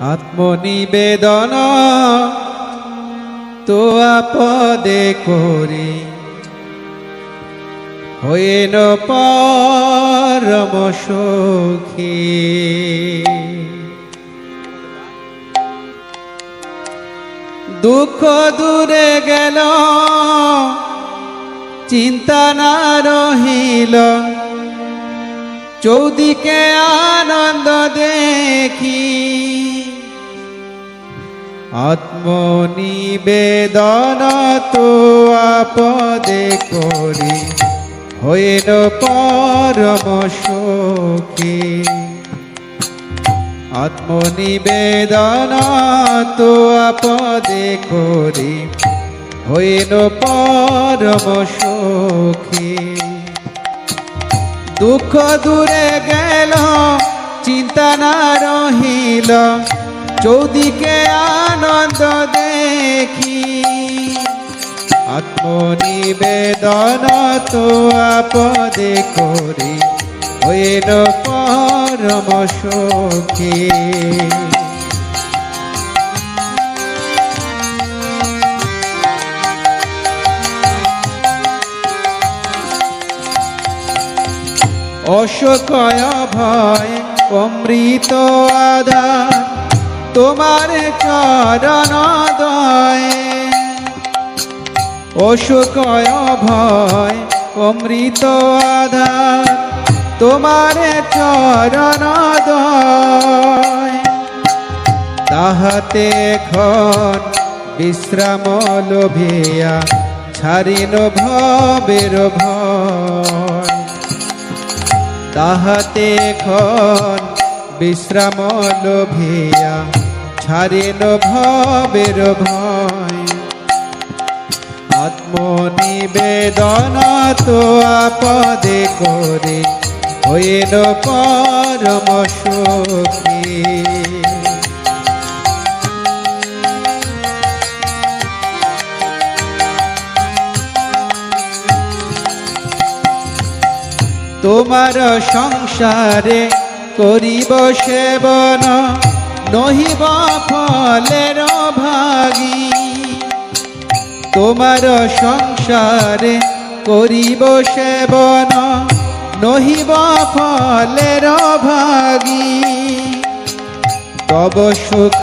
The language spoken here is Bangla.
আত্মনিবেদন তো আপদে করি। হইন পরম সুখী। দুঃখ দূরে গেল, চিন্তা না রহিল। চৌদিকে আনন্দ দেখি। আত্মনিবেদন তো আপদে করি, হইল পরম সুখী। আত্মনিবেদন তো আপদে করি, হইল পরম সুখী। দুঃখ দূরে গেল, চিন্তা না রহিল, চৌদিকে আত্মনিবেদন তো আপদে করি হইল পরম সুখী। অশোকয় ভয় অমৃত আধার তোমার চরণ দয় অশোকয় ভয়, অমৃত আধার, তোমার চরণ তাহাতে খন বিশ্রাম লোভিয়া ছাড়িল ভবের ভয়। তাহাতে খন বিশ্রাম লোভিয়া ছাড়িল ভবের ভয়। আত্মনিবেদন তো আপদে করে হইল পরম সুখী। তোমার সংসারে করিব সেবন নহিব ফলের ভাগী। তোমার সংসারে করিব সেবন নহিব ফলের ভাগী তব সুখ